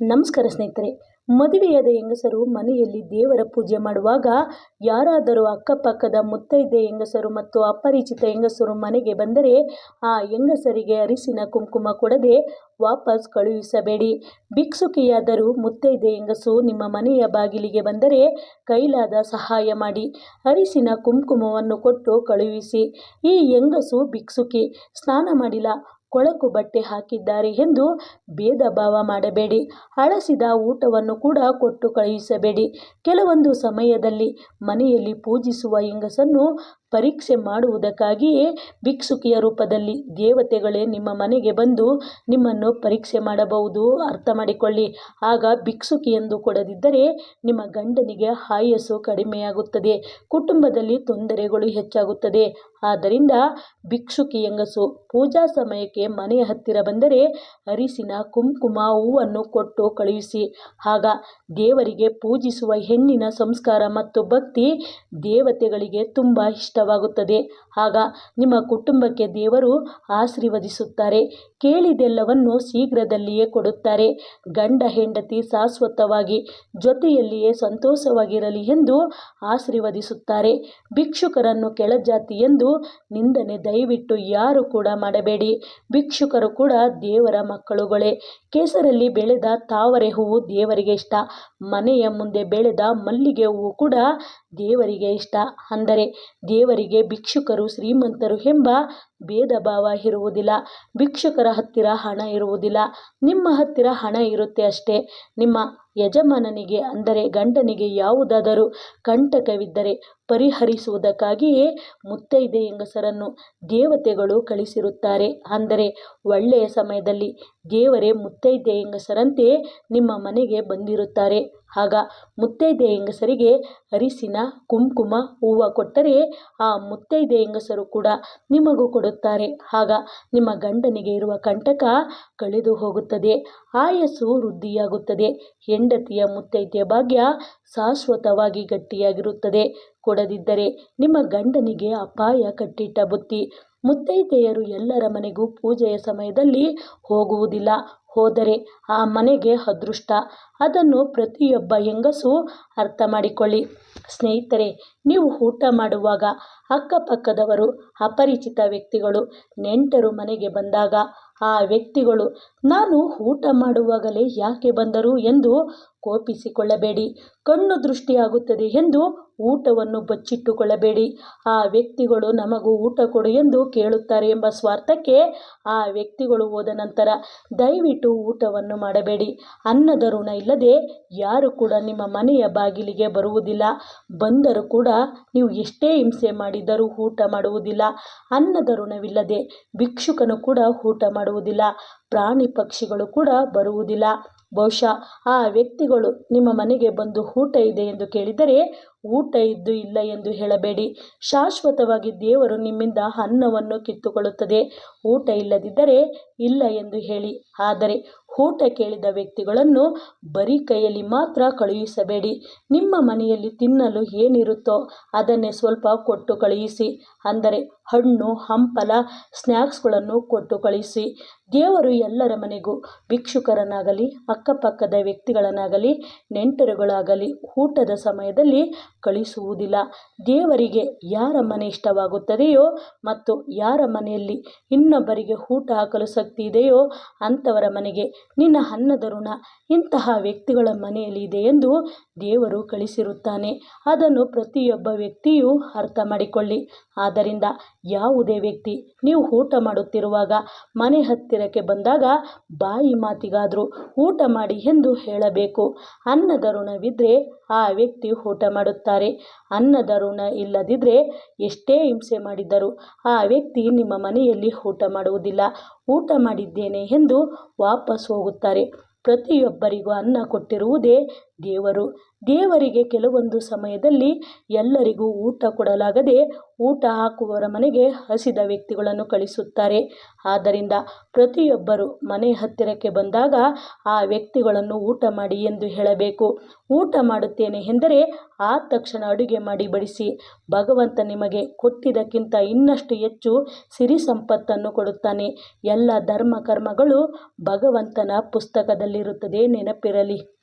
ನಮಸ್ಕಾರ ಸ್ನೇಹಿತರೆ, ಮದುವೆಯಾದ ಹೆಂಗಸರು ಮನೆಯಲ್ಲಿ ದೇವರ ಪೂಜೆ ಮಾಡುವಾಗ ಯಾರಾದರೂ ಅಕ್ಕಪಕ್ಕದ ಮುತ್ತೈದೆ ಹೆಂಗಸರು ಮತ್ತು ಅಪರಿಚಿತ ಹೆಂಗಸರು ಮನೆಗೆ ಬಂದರೆ ಆ ಹೆಂಗಸರಿಗೆ ಅರಿಸಿನ ಕುಂಕುಮ ಕೊಡದೆ ವಾಪಸ್ ಕಳುಹಿಸಬೇಡಿ. ಭಿಕ್ಷುಕಿಯಾದರೂ ಮುತ್ತೈದೆ ಹೆಂಗಸು ನಿಮ್ಮ ಮನೆಯ ಬಾಗಿಲಿಗೆ ಬಂದರೆ ಕೈಲಾದ ಸಹಾಯ ಮಾಡಿ. ಅರಿಸಿನ ಕುಂಕುಮವನ್ನು ಕೊಟ್ಟು ಕಳುಹಿಸಿ. ಈ ಹೆಂಗಸು ಭಿಕ್ಷುಕಿ, ಸ್ನಾನ ಮಾಡಿಲ್ಲ. ಕೊಳಕು ಬಟ್ಟೆ ಹಾಕಿದ್ದಾರೆ ಎಂದು ಭೇದ ಭಾವ ಮಾಡಬೇಡಿ. ಅಳಸಿದ ಊಟವನ್ನು ಕೂಡ ಕೊಟ್ಟು ಕಳುಹಿಸಬೇಡಿ. ಕೆಲವೊಂದು ಸಮಯದಲ್ಲಿ ಮನೆಯಲ್ಲಿ ಪೂಜಿಸುವ ಹೆಂಗಸನ್ನು ಪರೀಕ್ಷೆ ಮಾಡುವುದಕ್ಕಾಗಿಯೇ ಭಿಕ್ಷುಕಿಯ ರೂಪದಲ್ಲಿ ದೇವತೆಗಳೇ ನಿಮ್ಮ ಮನೆಗೆ ಬಂದು ನಿಮ್ಮನ್ನು ಪರೀಕ್ಷೆ ಮಾಡಬಹುದು. ಅರ್ಥ ಮಾಡಿಕೊಳ್ಳಿ. ಆಗ ಭಿಕ್ಷುಕಿ ಎಂದು ಕೊಡದಿದ್ದರೆ ನಿಮ್ಮ ಗಂಡನಿಗೆ ಆಯಸ್ಸು ಕಡಿಮೆಯಾಗುತ್ತದೆ. ಕುಟುಂಬದಲ್ಲಿ ತೊಂದರೆಗಳು ಹೆಚ್ಚಾಗುತ್ತದೆ. ಆದ್ದರಿಂದ ಭಿಕ್ಷುಕಿ ಹೆಂಗಸು ಪೂಜಾ ಸಮಯಕ್ಕೆ ಮನೆಯ ಹತ್ತಿರ ಬಂದರೆ ಅರಿಸಿನ ಕುಂಕುಮ ಹೂವನ್ನು ಕೊಟ್ಟು ಕಳುಹಿಸಿ. ಆಗ ದೇವರಿಗೆ ಪೂಜಿಸುವ ಹೆಣ್ಣಿನ ಸಂಸ್ಕಾರ ಮತ್ತು ಭಕ್ತಿ ದೇವತೆಗಳಿಗೆ ತುಂಬ ಇಷ್ಟವಾಗುತ್ತದೆ. ಆಗ ನಿಮ್ಮ ಕುಟುಂಬಕ್ಕೆ ದೇವರು ಆಶೀರ್ವದಿಸುತ್ತಾರೆ. ಕೇಳಿದೆಲ್ಲವನ್ನು ಶೀಘ್ರದಲ್ಲಿಯೇ ಕೊಡುತ್ತಾರೆ. ಗಂಡ ಹೆಂಡತಿ ಶಾಶ್ವತವಾಗಿ ಜೊತೆಯಲ್ಲಿಯೇ ಸಂತೋಷವಾಗಿರಲಿ ಎಂದು ಆಶೀರ್ವದಿಸುತ್ತಾರೆ. ಭಿಕ್ಷುಕರನ್ನು ಕೆಳಜಾತಿ ಎಂದು ನಿಂದನೆ ದಯವಿಟ್ಟು ಯಾರು ಕೂಡ ಮಾಡಬೇಡಿ. ಭಿಕ್ಷುಕರು ಕೂಡ ದೇವರ ಮಕ್ಕಳುಗಳೇ. ಕೇಸರಲ್ಲಿ ಬೆಳೆದ ತಾವರೆ ಹೂವು ದೇವರಿಗೆ ಇಷ್ಟ. ಮನೆಯ ಮುಂದೆ ಬೆಳೆದ ಮಲ್ಲಿಗೆ ಹೂವು ಕೂಡ ದೇವರಿಗೆ ಇಷ್ಟ. ಅಂದರೆ ದೇವರಿಗೆ ಭಿಕ್ಷುಕರು ಶ್ರೀಮಂತರು ಎಂಬ ಭೇದ ಭಾವ ಇರುವುದಿಲ್ಲ. ಭಿಕ್ಷುಕರ ಹತ್ತಿರ ಹಣ ಇರುವುದಿಲ್ಲ. ನಿಮ್ಮ ಹತ್ತಿರ ಹಣ ಇರುತ್ತೆ ಅಷ್ಟೇ. ನಿಮ್ಮ ಯಜಮಾನನಿಗೆ, ಅಂದರೆ ಗಂಡನಿಗೆ ಯಾವುದಾದರೂ ಕಂಟಕವಿದ್ದರೆ ಪರಿಹರಿಸುವುದಕ್ಕಾಗಿಯೇ ಮುತ್ತೈದೆ ಹೆಂಗಸರನ್ನು ದೇವತೆಗಳು ಕಳಿಸಿರುತ್ತಾರೆ. ಅಂದರೆ ಒಳ್ಳೆಯ ಸಮಯದಲ್ಲಿ ದೇವರೇ ಮುತ್ತೈದೆ ಹೆಂಗಸರಂತೆ ನಿಮ್ಮ ಮನೆಗೆ ಬಂದಿರುತ್ತಾರೆ. ಆಗ ಮುತ್ತೈದೆ ಹೆಂಗಸರಿಗೆ ಅರಿಸಿನ ಕುಂಕುಮ ಹೂವು ಕೊಟ್ಟರೆ ಆ ಮುತ್ತೈದೆ ಹೆಂಗಸರು ಕೂಡ ನಿಮಗೂ ಕೊಡುತ್ತಾರೆ. ಆಗ ನಿಮ್ಮ ಗಂಡನಿಗೆ ಇರುವ ಕಂಟಕ ಕಳೆದು ಹೋಗುತ್ತದೆ. ಆಯಸ್ಸು ವೃದ್ಧಿಯಾಗುತ್ತದೆ. ಹೆಂಡತಿಯ ಮುತ್ತೈದೆಯ ಭಾಗ್ಯ ಶಾಶ್ವತವಾಗಿ ಗಟ್ಟಿಯಾಗಿರುತ್ತದೆ. ಕೊಡದಿದ್ದರೆ ನಿಮ್ಮ ಗಂಡನಿಗೆ ಅಪಾಯ ಕಟ್ಟಿಟ್ಟ ಬುತ್ತಿ. ಮುತ್ತೈದೆಯರು ಎಲ್ಲರ ಮನೆಗೂ ಪೂಜೆಯ ಸಮಯದಲ್ಲಿ ಹೋಗುವುದಿಲ್ಲ. ಹೋದರೆ ಆ ಮನೆಗೆ ಅದೃಷ್ಟ. ಅದನ್ನು ಪ್ರತಿಯೊಬ್ಬ ಹೆಂಗಸು ಅರ್ಥ ಮಾಡಿಕೊಳ್ಳಿ. ಸ್ನೇಹಿತರೆ, ನೀವು ಊಟ ಮಾಡುವಾಗ ಅಕ್ಕಪಕ್ಕದವರು, ಅಪರಿಚಿತ ವ್ಯಕ್ತಿಗಳು, ನೆಂಟರು ಮನೆಗೆ ಬಂದಾಗ ಆ ವ್ಯಕ್ತಿಗಳು, ನಾನು ಊಟ ಮಾಡುವಾಗಲೇ ಯಾಕೆ ಬಂದರು? ಎಂದು ಕೋಪಿಸಿಕೊಳ್ಳಬೇಡಿ. ಕಣ್ಣು ದೃಷ್ಟಿಯಾಗುತ್ತದೆ ಎಂದು ಊಟವನ್ನು ಬಚ್ಚಿಟ್ಟುಕೊಳ್ಳಬೇಡಿ. ಆ ವ್ಯಕ್ತಿಗಳು ನಮಗೂ ಊಟ ಕೊಡು ಎಂದು ಕೇಳುತ್ತಾರೆ ಎಂಬ ಸ್ವಾರ್ಥಕ್ಕೆ ಆ ವ್ಯಕ್ತಿಗಳು ಹೋದ ನಂತರ ದಯವಿಟ್ಟು ಊಟವನ್ನು ಮಾಡಬೇಡಿ. ಅನ್ನದ ಋಣ ಇಲ್ಲದೆ ಯಾರು ಕೂಡ ನಿಮ್ಮ ಮನೆಯ ಬಾಗಿಲಿಗೆ ಬರುವುದಿಲ್ಲ. ಬಂದರೂ ಕೂಡ ನೀವು ಎಷ್ಟೇ ಹಿಂಸೆ ಮಾಡಿದರೂ ಊಟ ಮಾಡುವುದಿಲ್ಲ. ಅನ್ನದ ಋಣವಿಲ್ಲದೆ ಭಿಕ್ಷುಕನು ಕೂಡ ಊಟ ಮಾಡುವುದಿಲ್ಲ. ಪ್ರಾಣಿ ಪಕ್ಷಿಗಳು ಕೂಡ ಬರುವುದಿಲ್ಲ. ಬಹುಶಃ ಆ ವ್ಯಕ್ತಿಗಳು ನಿಮ್ಮ ಮನೆಗೆ ಬಂದು ಊಟ ಇದೆ ಎಂದು ಕೇಳಿದರೆ, ಊಟ ಇದ್ದು ಇಲ್ಲ ಎಂದು ಹೇಳಬೇಡಿ. ಶಾಶ್ವತವಾಗಿ ದೇವರು ನಿಮ್ಮಿಂದ ಅನ್ನವನ್ನು ಕಿತ್ತುಕೊಳ್ಳುತ್ತದೆ. ಊಟ ಇಲ್ಲದಿದ್ದರೆ ಇಲ್ಲ ಎಂದು ಹೇಳಿ. ಆದರೆ ಊಟ ಕೇಳಿದ ವ್ಯಕ್ತಿಗಳನ್ನು ಬರೀ ಕೈಯಲ್ಲಿ ಮಾತ್ರ ಕಳುಹಿಸಬೇಡಿ. ನಿಮ್ಮ ಮನೆಯಲ್ಲಿ ತಿನ್ನಲು ಏನಿರುತ್ತೋ ಅದನ್ನೇ ಸ್ವಲ್ಪ ಕೊಟ್ಟು ಕಳುಹಿಸಿ. ಅಂದರೆ ಹಣ್ಣು, ಹಂಪಲ ಸ್ನ್ಯಾಕ್ಸ್ಗಳನ್ನು ಕೊಟ್ಟು ಕಳುಹಿಸಿ. ದೇವರು ಎಲ್ಲರ ಮನೆಗೂ ಭಿಕ್ಷುಕರನ್ನಾಗಲಿ, ಅಕ್ಕಪಕ್ಕದ ವ್ಯಕ್ತಿಗಳನ್ನಾಗಲಿ, ನೆಂಟರುಗಳಾಗಲಿ ಊಟದ ಸಮಯದಲ್ಲಿ ಕಳಿಸುವುದಿಲ್ಲ ದೇವರಿಗೆ ಯಾರ ಮನೆ ಇಷ್ಟವಾಗುತ್ತದೆಯೋ ಮತ್ತು ಯಾರ ಮನೆಯಲ್ಲಿ ಇನ್ನೊಬ್ಬರಿಗೆ ಊಟ ಹಾಕಲು ಶಕ್ತಿ ಇದೆಯೋ ಅಂಥವರ ಮನೆಗೆ ನಿನ್ನ ಅನ್ನದರುಣ, ಇಂತಹ ವ್ಯಕ್ತಿಗಳ ಮನೆಯಲ್ಲಿ ಇದೆ ಎಂದು ದೇವರು ಕಳಿಸಿರುತ್ತಾನೆ. ಅದನ್ನು ಪ್ರತಿಯೊಬ್ಬ ವ್ಯಕ್ತಿಯೂ ಅರ್ಥ ಮಾಡಿಕೊಳ್ಳಿ ಆದ್ದರಿಂದ ಯಾವುದೇ ವ್ಯಕ್ತಿ ನೀವು ಊಟ ಮಾಡುತ್ತಿರುವಾಗ ಮನೆ ಹತ್ತಿರಕ್ಕೆ ಬಂದಾಗ ಬಾಯಿ ಮಾತಿಗಾದರೂ ಊಟ ಮಾಡಿ ಎಂದು ಹೇಳಬೇಕು. ಅನ್ನದರುಣವಿದ್ರೆ ಆ ವ್ಯಕ್ತಿ ಊಟ ಮಾಡುತ್ತಾರೆ. ಅನ್ನದರುಣ ಇಲ್ಲದಿದ್ದರೆ ಎಷ್ಟೇ ಹಿಂಸೆ ಮಾಡಿದ್ದರೂ ಆ ವ್ಯಕ್ತಿ ನಿಮ್ಮ ಮನೆಯಲ್ಲಿ ಊಟ ಮಾಡುವುದಿಲ್ಲ. ಊಟ ಮಾಡಿದ್ದೇನೆ ಎಂದು ವಾಪಸ್ ಹೋಗುತ್ತಾರೆ. ಪ್ರತಿಯೊಬ್ಬರಿಗೂ ಅನ್ನ ಕೊಟ್ಟಿರುವುದೇ ದೇವರು, ದೇವರಿಗೆ ಕೆಲವೊಂದು ಸಮಯದಲ್ಲಿ ಎಲ್ಲರಿಗೂ ಊಟ ಕೊಡಲಾಗದೆ ಊಟ ಹಾಕುವವರ ಮನೆಗೆ ಹಸಿದ ವ್ಯಕ್ತಿಗಳನ್ನು ಕಳಿಸುತ್ತಾರೆ. ಆದ್ದರಿಂದ ಪ್ರತಿಯೊಬ್ಬರು ಮನೆ ಹತ್ತಿರಕ್ಕೆ ಬಂದಾಗ ಆ ವ್ಯಕ್ತಿಗಳನ್ನು ಊಟ ಮಾಡಿ ಎಂದು ಹೇಳಬೇಕು. ಊಟ ಮಾಡುತ್ತೇನೆ ಎಂದರೆ ಆ ತಕ್ಷಣ ಅಡುಗೆ ಮಾಡಿ ಬಡಿಸಿ. ಭಗವಂತ ನಿಮಗೆ ಕೊಟ್ಟಿದ್ದಕ್ಕಿಂತ ಇನ್ನಷ್ಟು ಹೆಚ್ಚು ಸಿರಿ ಸಂಪತ್ತನ್ನು ಕೊಡುತ್ತಾನೆ. ಎಲ್ಲ ಧರ್ಮ ಕರ್ಮಗಳು ಭಗವಂತನ ಪುಸ್ತಕದಲ್ಲಿರುತ್ತದೆ. ನೆನಪಿರಲಿ.